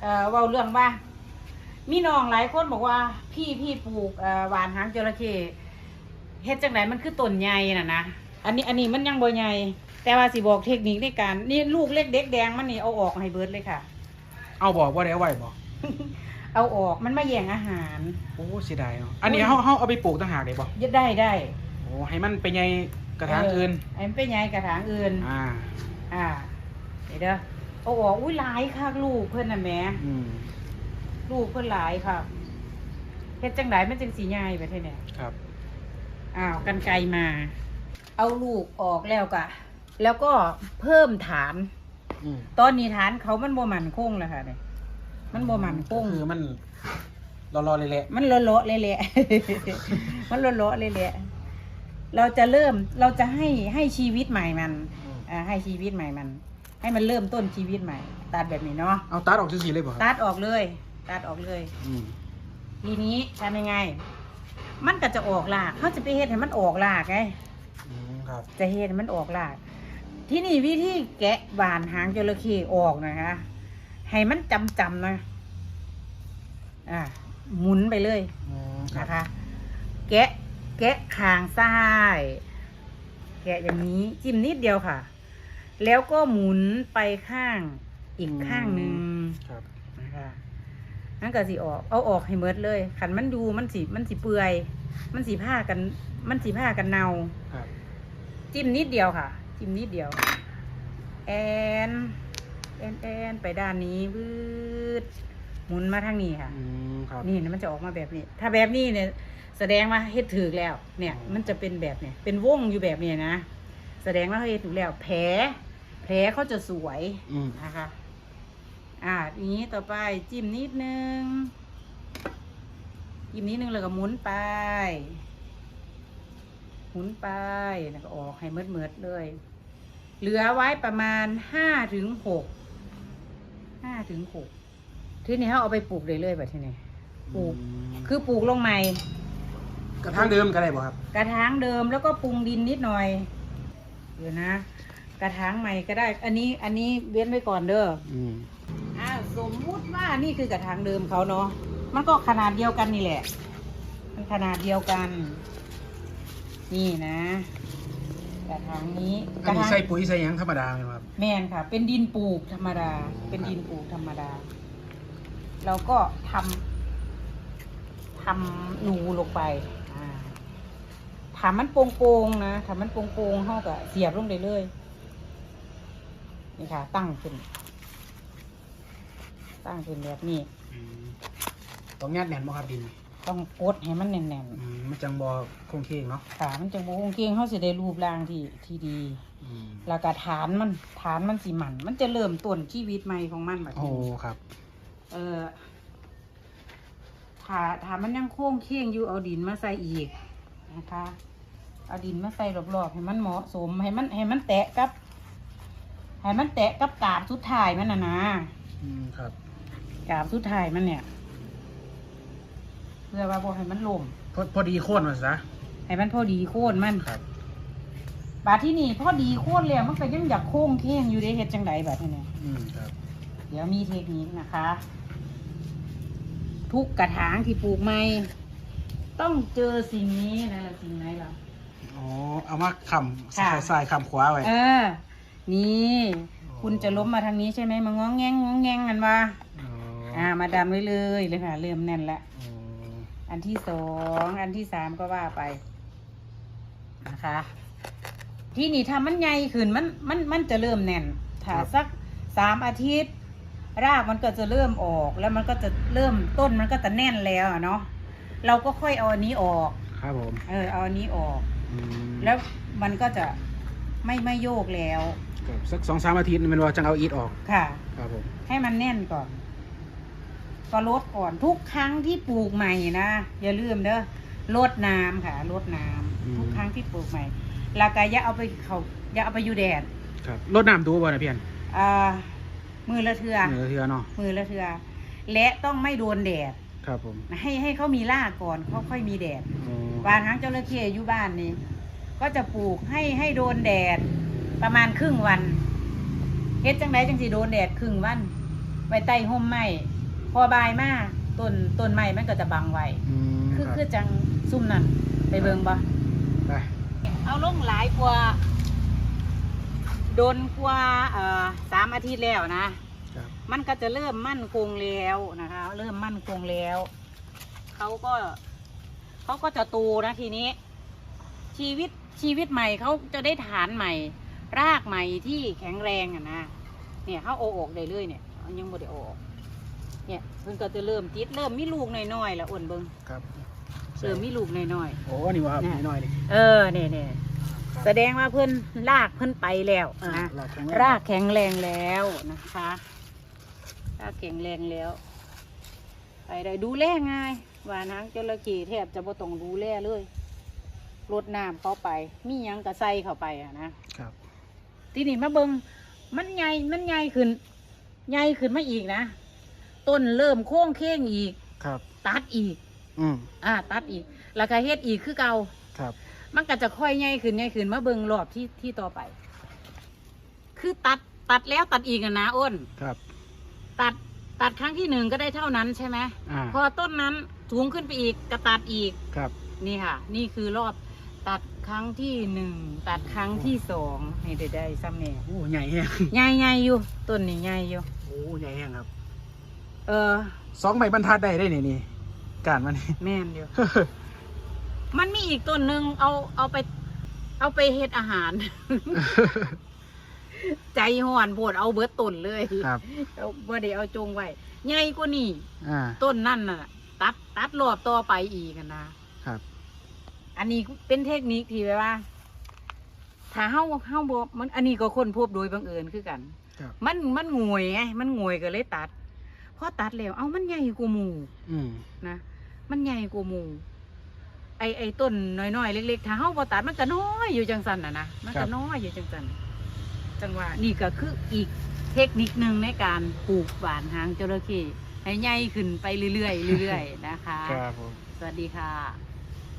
เอ่อเว้าเรื่องว่า มีน้องหลายคนบอกว่า พี่พี่ปลูกเอ่อหวานหางจระเข้เฮ็ดจังไดมันคือต้นใหญ่น่ะนะอันนี้อันนี้มันยังบ่ใหญ่แต่ว่าสิบอกเทคนิคในการนี่ลูกเล็กเด็กแดงมันนี่เอาออกให้เบิดเลยค่ะ เอาบอกว่าได้เอาไว้บอกเอาออกมันมาแย่งอาหาร โอ้เสียดายเนาะอันนี้เฮาเฮาเอาไปปลูกต่างหากได้บ่ยึดได้ได้โอ้ให้มันไปใหญ่กระถางอื่นไอ้มันเป็นไงกระถางอื่น อ่า อ่าเดี๋ยวเด้อ เอาออกอุ้ยหลายค่ะลูกเพื่อนน่ะแหม่อืมลูกเพื่อนหลายค่ะเฮ็ดจังไดมันจังสีใหญ่ไปเท่าเนี่ยครับ อ้าวกันไกลมา เอาลูกออกแล้วกะ แล้วก็เพิ่มฐาน อืมตอนนี้ฐานเขามันบ่มันคงแล้วค่ะเนี่ยมันบ่มันคง ก็คือมันรอๆเลยแหละมันโละๆเละๆ มันโละๆเละๆเราจะเริ่ม เราจะให้ให้ชีวิตใหม่มัน อ่าให้ชีวิตใหม่มัน ให้มันเริ่มต้นชีวิตใหม่ ตัดแบบนี้เนาะเอาตัดออกสีๆเลยบ่ครับตัดออกเลย ตัดออกเลย อืมทีนี้ทำยังไง มันก็จะออกรากเขาจะไปเฮ็ดให้มันออกรากไงอืมครับจะเฮ็ดให้มันออกราก ที่นี่วิธีแกะบานหางจระเข้ออกนะคะให้มันจำจำๆนะอ่าหมุนไปเลย อืมครับ นะคะแกะแกะคางซ้าย แกะอย่างนี้จิ้มนิดเดียวค่ะ แล้วก็หมุนไปข้างอีกข้างหนึ่งครับนะคะนั่นก็สิออกเอาออกให้เมดเลยขันมันดูมันสิมันสิเปื่อย มันสิผ้ากัน มันสิผ้ากันเนา ครับจิ้มนิดเดียวค่ะ จิ้มนิดเดียว แอนแอนแอนไปด้านนี้วืดหมุนมาทางนี้ค่ะ อืมครับ นี่นะมันจะออกมาแบบนี้ ถ้าแบบนี้เนี่ย แสดงว่าเฮ็ดถือแล้ว เนี่ยอ๋อมันจะเป็นแบบเนี่ย เป็นวงอยู่แบบเนี้นะ แสดงว่าเฮ็ดถูกแล้ว แผล แผลเขาจะสวยอืมนะคะ อ่าทีนี้ต่อไปจิ้มนิดนึง จิ้มนิดนึงแล้วก็หมุนไป หมุนไปแล้วก็ออกให้เมืดเมืดๆเลย เหลือไว้ประมาณห้าถึงหก ห้าถึงหก ทีนี้เขาเอาไปปลูกเลยเลยแบบทีนี้ปลูกมคือปลูกลงใหม่ กระถางเดิมก็ได้บ่ครับ กระถางเดิมแล้วก็ปรุงดินนิดหน่อย เดี๋ยวนะ กระถางใหม่ก็ได้ อันนี้อันนี้เว้นไว้ก่อนเด้ออืมอ่าสมมุติว่านี่คือกระถางเดิมเขาเนาะมันก็ขนาดเดียวกันนี่แหละ มันขนาดเดียวกัน นี่นะ กระถางนี้อันนี้ถางใส่ปุ๋ยใส่หยังธรรมดาไหมครับ แม่นค่ะ เป็นดินปลูกธรรมดา เป็นดินปลูกธรรมดา เราก็ทำทำรูลงไปอ่าถามมันโป่งๆนะถามมันโป่งๆเขาก็เสียบลงได้เลย นี่ค่ะ ตั้งขึ้น ตั้งขึ้นแบบนี้ อืมต้องยัดแน่นบ่ครับดินต้องกดให้มันแน่นอืมมันจังบ่คงเค้งเนาะๆค่ะ มันจะโงเกงเขาสิได้รูปร่างที่ที่ดี อืมแล้วก็ฐานมันฐานมันสิมัน มันจะเริ่มต้นชีวิตใหม่ของมันแบบโอ้นี้ครับ เออถ้าถ้ามันยังโค้งเคียงอยู่เอาดินมาใส่อีกนะคะ เอาดินมาใส่รอบๆให้มันเหมาะสมให้มันให้มันแตะกับ ให้มันแตะกับกาบสุดท้ายมันนะนะอืมครับ กาบสุดท้ายมันเนี่ย เพื่อว่าบ่ให้มันล่มพอพอดีโค่นมาซะให้มันพอดีโค่นมัน ครับ บาดที่นี่พอดีโค่นแล้วมันก็ยังอยากโค้งเคียงอยู่ได้เฮ็ดจังไดบาดที่นี่อืมครับ เดี๋ยวมีเทคนิคนะคะ ทุกกระถางที่ปลูกใหม่ต้องเจอสิ่งนี้นะสิ่งไหนล่ะอ๋อ เอามาคำค่ะซ้ายซ้ายคำขวาไว้ เออ นี่อ๋อคุณจะล้มมาทางนี้ใช่ไหมมาง้องแงงง้องแงงกันว่าอ๋ออ่า มาดำไว้เลยเลยค่ะเริ่มแน่นละอ๋ออันที่สองอันที่สามก็ว่าไปนะคะ ที่นี่ถ้ามันใหญ่ขึ้นมันมันมันจะเริ่มแน่นถ้าสักสามอาทิตย์ รากมันก็จะเริ่มออก แล้วมันก็จะเริ่มต้นมันก็จะแน่นแล้วอะเนาะเราก็ค่อยเอาอันนี้ออก ครับผม เออเอาอันนี้ออกอืมแล้วมันก็จะ ไม่ไม่โยกแล้ว ครับสักสองสามอาทิตย์นี่มันว่าจังเอาอีทออกค่ะ ครับผมให้มันแน่นก่อน ก็ลดก่อนทุกครั้งที่ปลูกใหม่นะอย่าลืมเด้อลดน้ำค่ะลดน้ำทุกครั้งที่ปลูกใหม่แล้วก็อย่าเอาไปเขาอย่าเอาไปอยู่แดดครับรดน้ำดูบ่นะเพียนอ่ามือละเทือเหนือเทือเนาะมือละเทือและต้องไม่โดนแดดครับผมให้ให้เขามีรากก่อนเขาค่อยมีแดดอ๋อวางหางจระเข้อยู่บ้านนี่ ก็จะปลูกให้ให้โดนแดดประมาณครึ่งวันเฮ็ดจังไดจังสิโดนแดดครึ่งวัน ไว้ใต้ห่มไม้พอบายมาต้นต้นไม้มันก็จะบังไว้อืมคือรับคือจังซุ่มนั่นไปเบิ่งบ่ไปเอาลงหลายกว่า โดนกว่าเอ่อสามอาทิตย์แล้วนะครับมันก็จะเริ่มมั่นคงแล้วนะคะ เริ่มมั่นคงแล้วเขาก็เขาก็จะโตนะทีนี้ ชีวิต ชีวิตใหม่เขาจะได้ฐานใหม่ รากใหม่ที่แข็งแรงอะนะเนี่ยเขาโอออกได้เลยเนี่ยยังบ่ได้เอาออกเนี่ยเพิ่นก็จะเริ่มติดเริ่มมีลูกน้อยๆแล้วอ้วนเบิงครับเริ่มมีลูกน้อยโอ้นี่ว่าเนี่ยน้อยๆนี่ๆเออเนี่ยเนี่ยแสดงว่าเพิ่นลากเพิ่นไปแล้วอ่านะหลักของรากแข็งแรงแล้วนะคะ รากแข็งแรงแล้ว ไปได้ดูแลง่ายหวานหางจระเข้แทบจะบ่ต้องดูแลเลย รดน้ำเข้าไป มีหยังกระใส่เข้าไปอะนะครับ ทีนี้มาเบิงมันใหญ่มันใหญ่ขึ้นใหญ่ขึ้นมาอีกนะ ต้นเริ่มโค้งเค้งอีก ครับ ตัดอีก อืมอ่า ตัดอีก แล้วก็เฮ็ดอีกคือเก่า ครับ มันก็จะค่อยใหญ่ขึ้นใหญ่ขึ้นมาเบิงรอบที่ที่ต่อไป คือตัดตัดแล้วตัดอีกอะนะอ้น ครับ ตัดตัดครั้งที่หนึ่งก็ได้เท่านั้นใช่ไหม อ่าพอต้นนั้นสูงขึ้นไปอีกก็ตัดอีก ครับ นี่ค่ะ นี่คือรอบ ตัดครั้งที่หนึ่งตัดครั้งที่สองนี่ได้ได้ซ้ำเนี่ยโอ้ใหญ่แห้งใหญ่ใหญ่อยู่ต้นนี่ใหญ่อยู่โอ้ใหญ่แห้งครับ เออสองใบบรรทัดได้ได้นี่นี่การมันนี่แม่นเดียวมันมีอีกต้นหนึ่งเอาเอาไป เอาไปเฮ็ดอาหาร ใจห่อนโพดเอาเบิดต้นเลยครับเอาบ่ได้เอาจงไว้ใหญ่กว่านี่อ่าต้นนั่นน่ะ ตัดตัดรอบต่อไปอีกอะนะ ครับ อันนี้เป็นเทคนิคที่แบบว่า ถ้าเฮาเฮาบ่มัน อันนี้ก็คนพบโดยบังเอิญคือกัน ครับ มันมันงวยไงมันงวยก็เลยตัดพอตัดแล้ว เอ้ามันใหญ่กว่าหมู่อืมนะ มันใหญ่กว่าหมู่ ไอไอต้นน้อยๆเล็กๆถ้าเฮาบ่ตัดมันก็น้อยอยู่จังซั่นน่ะนะมันก็น้อยอยู่จังซั่นจังว่านี่ก็คืออีกเทคนิคหนึ่งในการปลูกหวานหางจระเข้ให้ใหญ่ขึ้นไปเรื่อยๆเรื่อยๆนะคะ ครับผม สวัสดีค่ะ